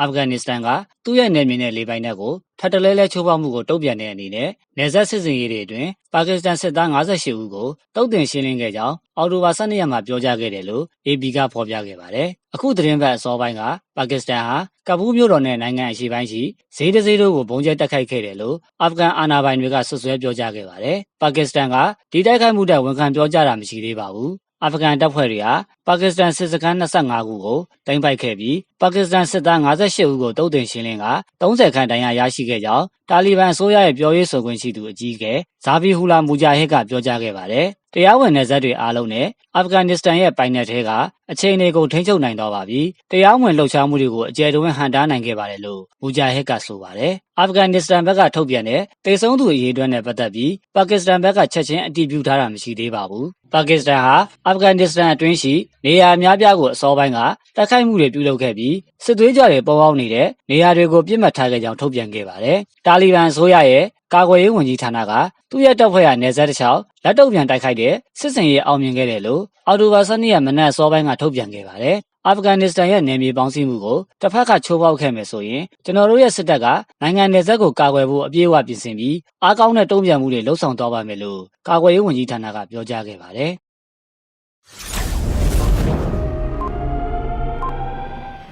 အာဖဂန်နစ္စတန်ကသူ့ရဲ့နယ်မြေနဲ့လေပိုင်နက်ကိုထပ်တလဲလဲချိုးဖောက်မှုကိုတုံ့ပြန်တဲ့အနေနဲ့နယ်စပ်စစ်စင်ရေးတွေအတွင်းပါကစ္စတန်စစ်သား58ဦးကိုတုံ့တင်ရှင်းလင်းခဲ့ကြောင်းအော်တိုဘာ12ရက်မှာပြောကြားခဲ့တယ်လို့ AP ကဖော်ပြခဲ့ပါတယ်။အခုသတင်းပတ်အစောပိုင်းကပါကစ္စတန်ဟာကပူးမြို့တော်နဲ့နိုင်ငံအရှေ့ပိုင်းရှိဈေးတစ်ဈေးတို့ကိုပုံကျဲတက်ခိုက်ခဲ့တယ်လို့အာဖဂန်အာဏာပိုင်တွေကဆွဆွဲပြောကြားခဲ့ပါတယ်။ပါကစ္စတန်ကဒီတိုက်ခိုက်မှုတဲ့ဝန်ခံပြောကြားတာမရှိသေးပါဘူး။ အာဖဂန်တပ်ဖွဲ့တွေဟာပါကစ္စတန်စစ်စခန်း25ခုကိုတင်ပိုက်ခဲ့ပြီးပါကစ္စတန်စစ်သား58ဦးကိုတုံ့တင်ရှင်းလင်းက30ခန့်တန်းရာရရှိခဲ့ကြောင်းတာလီဘန်အစိုးရရဲ့ပြောရေးဆိုခွင့်ရှိသူအကြီးအကဲဇာဗီဟူလာမူဂျာဟစ်ကပြောကြားခဲ့ပါတယ်။တရားဝင်နယ်စပ်တွေအားလုံးနဲ့အာဖဂန်နစ္စတန်ရဲ့ပိုင်နက်ထဲကအချိန်တွေကိုထိန်းချုပ်နိုင်တော့ပါပြီ။တရားဝင်လှုပ်ရှားမှုတွေကိုအကြဲတွင်းဟန်တားနိုင်ခဲ့ပါတယ်လို့မူဂျာဟစ်ကဆိုပါတယ်။အာဖဂန်နစ္စတန်ဘက်ကထုတ်ပြန်တဲ့တေဆုံးသူအရေးအတွက်နဲ့ပတ်သက်ပြီးပါကစ္စတန်ဘက်ကချက်ချင်းအတည်ပြုထားတာမရှိသေးပါဘူး။ပါကစ္စတန်ဟာအာဖဂန်နစ္စတန်အတွင်းရှိနေရာအများပြားကိုအစောပိုင်းက တိုက်ခိုက်မှုတွေပြုလုပ်ခဲ့ပြီးစစ်သွေးကြွတွေပေါ်ပေါက်နေတဲ့နေရာတွေကိုပြစ်မှတ်ထားခဲ့ကြောင်းထုတ်ပြန်ခဲ့ပါတယ်။တာလီဘန်အစိုးရရဲ့ကာကွယ်ရေးဝန်ကြီးဌာနကသူ့ရဲ့တပ်ဖွဲ့ရနယ်စပ်တစ်လျှောက်လက်တုပ်ပြန်တိုက်ခိုက်တဲ့စစ်စင်ရေးအောင်မြင်ခဲ့တယ်လို့အော်တိုဘာ12ရက်မနက်အစောပိုင်းကထုတ်ပြန်ခဲ့ပါတယ်။အာဖဂန်နစ္စတန်ရဲ့နယ်မြေပေါင်းစည်းမှုကိုတစ်ဖက်ကချိုးဖောက်ခဲ့မယ်ဆိုရင်ကျွန်တော်တို့ရဲ့စစ်တပ်ကနိုင်ငံနယ်စပ်ကိုကာကွယ်ဖို့အပြည့်အဝပြင်ဆင်ပြီးအားကောင်းတဲ့တုံ့ပြန်မှုတွေလှုံ့ဆော်သွားပါမယ်လို့ကာကွယ်ရေးဝန်ကြီးဌာနကပြောကြားခဲ့ပါတယ်။